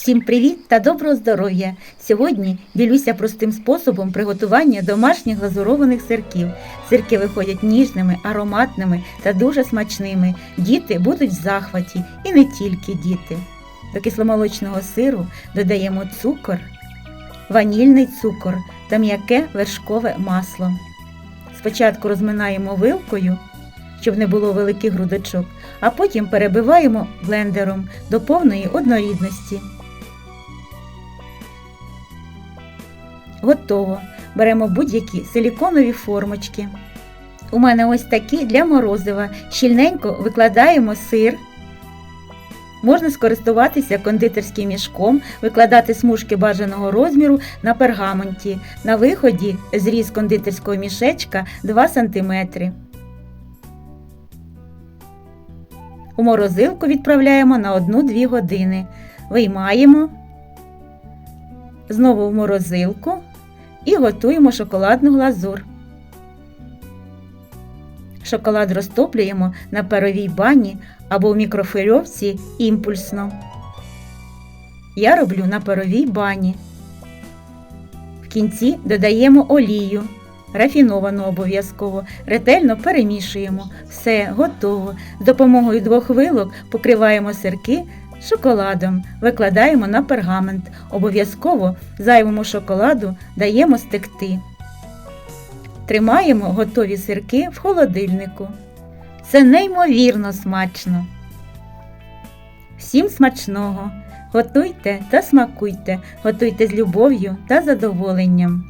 Всім привіт та доброго здоров'я! Сьогодні ділюся простим способом приготування домашніх глазурованих сирків. Сирки виходять ніжними, ароматними та дуже смачними. Діти будуть в захваті і не тільки діти. До кисломолочного сиру додаємо цукор, ванільний цукор та м'яке вершкове масло. Спочатку розминаємо вилкою, щоб не було великих грудочок, а потім перебиваємо блендером до повної однорідності. Готово. Беремо будь-які силіконові формочки. У мене ось такі для морозива. Щільненько викладаємо сир. Можна скористуватися кондитерським мішком, викладати смужки бажаного розміру на пергаменті. На виході зріз кондитерського мішечка 2 см. У морозилку відправляємо на 1-2 години. Виймаємо, знову в морозилку і готуємо шоколадну глазур. Шоколад розтоплюємо на паровій бані або в мікрофильовці імпульсно. Я роблю на паровій бані. В кінці додаємо олію, рафіновану обов'язково, ретельно перемішуємо. Все готово. З допомогою двох вилок покриваємо сирки шоколадом, викладаємо на пергамент. Обов'язково зайвому шоколаду даємо стекти. Тримаємо готові сирки в холодильнику. Це неймовірно смачно. Всім смачного! Готуйте та смакуйте, готуйте з любов'ю та задоволенням.